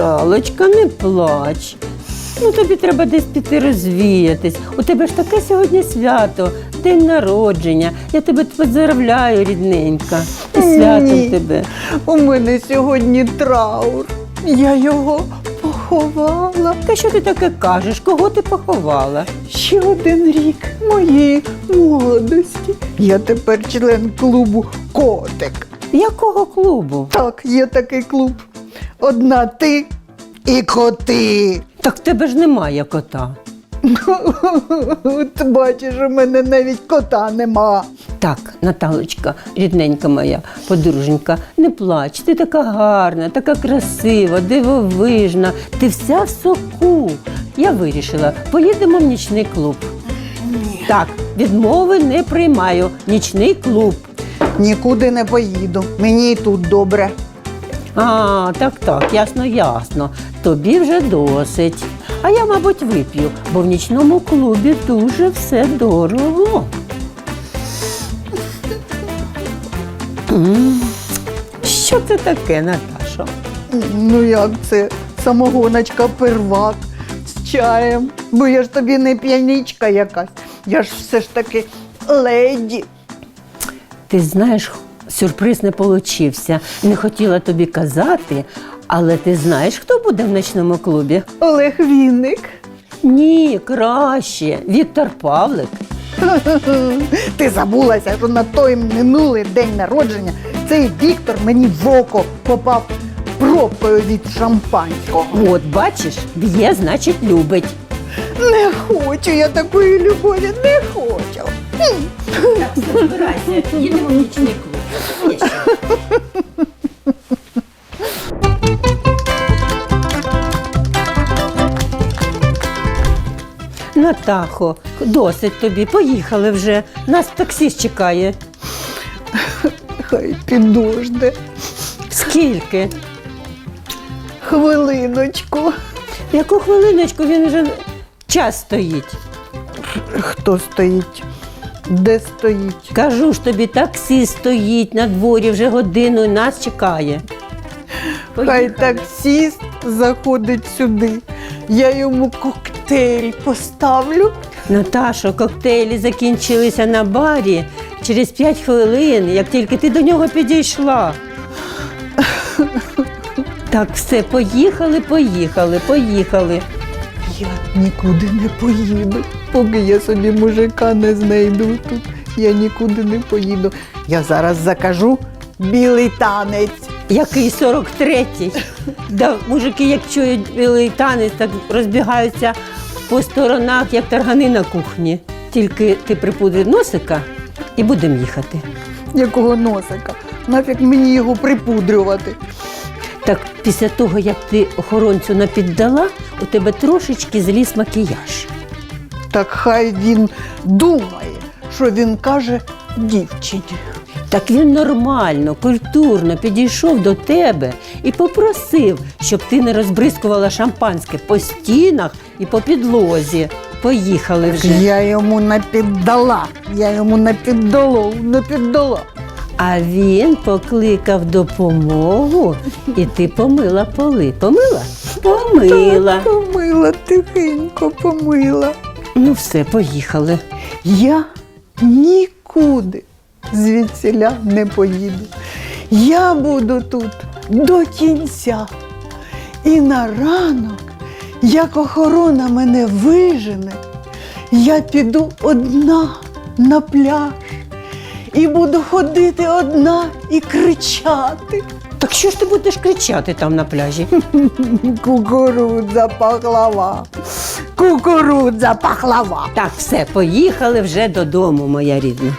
Наталочка, не плач. Ну, тобі треба десь піти розвіятись. У тебе ж таке сьогодні свято, день народження. Я тебе поздравляю, рідненька. І святом тебе. У мене сьогодні траур. Я його поховала. Та що ти таке кажеш? Кого ти поховала? Ще один рік моєї молодості. Я тепер член клубу Котик. Якого клубу? Так, є такий клуб. Одна ти і коти. Так в тебе ж немає кота. От бачиш, у мене навіть кота нема. Так, Наталочка, рідненька моя, подруженька, не плач, ти така гарна, така красива, дивовижна, ти вся в соку. Я вирішила, поїдемо в нічний клуб. Так, відмови не приймаю. Нічний клуб. Нікуди не поїду. Мені і тут добре. А, так, так, ясно, ясно. Тобі вже досить. А я, мабуть, вип'ю, бо в нічному клубі дуже все дорого. М, Що це таке, Наташо? Ну як це? Самогоночка первак з чаєм. Бо я ж тобі не п'яничка якась. Я ж все ж таки леді. Ти знаєш, сюрприз не получився. Не хотіла тобі казати, але ти знаєш, хто буде в ночному клубі? Олег Вінник. Ні, краще. Віктор Павлик. Ти забулася, що на той минулий день народження цей Віктор мені в око попав пробкою від шампанського. От бачиш, б'є, значить, любить. Не хочу я такої любові, не хочу. Збирайся, їдемо в нічний клуб. Натахо, досить тобі, поїхали вже. Нас таксіст чекає. Хай підожде. Скільки? Хвилиночку. Яку хвилиночку він вже час стоїть. Хто стоїть? Де стоїть? Кажу ж тобі, таксіст стоїть на дворі вже годину і нас чекає. Хай таксіст заходить сюди. Я йому коктейль поставлю. Наташо, коктейлі закінчилися на барі через 5 хвилин, як тільки ти до нього підійшла. Так, все, поїхали, поїхали, поїхали. Я нікуди не поїду. Поки я собі мужика не знайду тут, я нікуди не поїду. Я зараз закажу білий танець. Який 43-й. Да, мужики, як чують білий танець, так розбігаються по сторонах, як таргани на кухні. Тільки ти припудри носика і будемо їхати. Якого носика? Нафіг мені його припудрювати. Так після того, як ти охоронцю напіддала, у тебе трошечки зліз макіяж. Так хай він думає, що він каже дівчині. Так він нормально, культурно підійшов до тебе і попросив, щоб ти не розбризкувала шампанське по стінах і по підлозі. Поїхали вже. Я йому не піддала. Я йому не піддала, не піддала. А він покликав допомогу, і ти помила поли. Помила? Помила. Помила, тихенько помила. Ну все, поїхали. Я нікуди звідсіля не поїду. Я буду тут до кінця. І на ранок, як охорона мене вижене, я піду одна на пляж і буду ходити одна і кричати. Так що ж ти будеш кричати там на пляжі? Кукурудза пахлава. Кукурудза пахлава. Так, все, поїхали вже додому, моя рідна.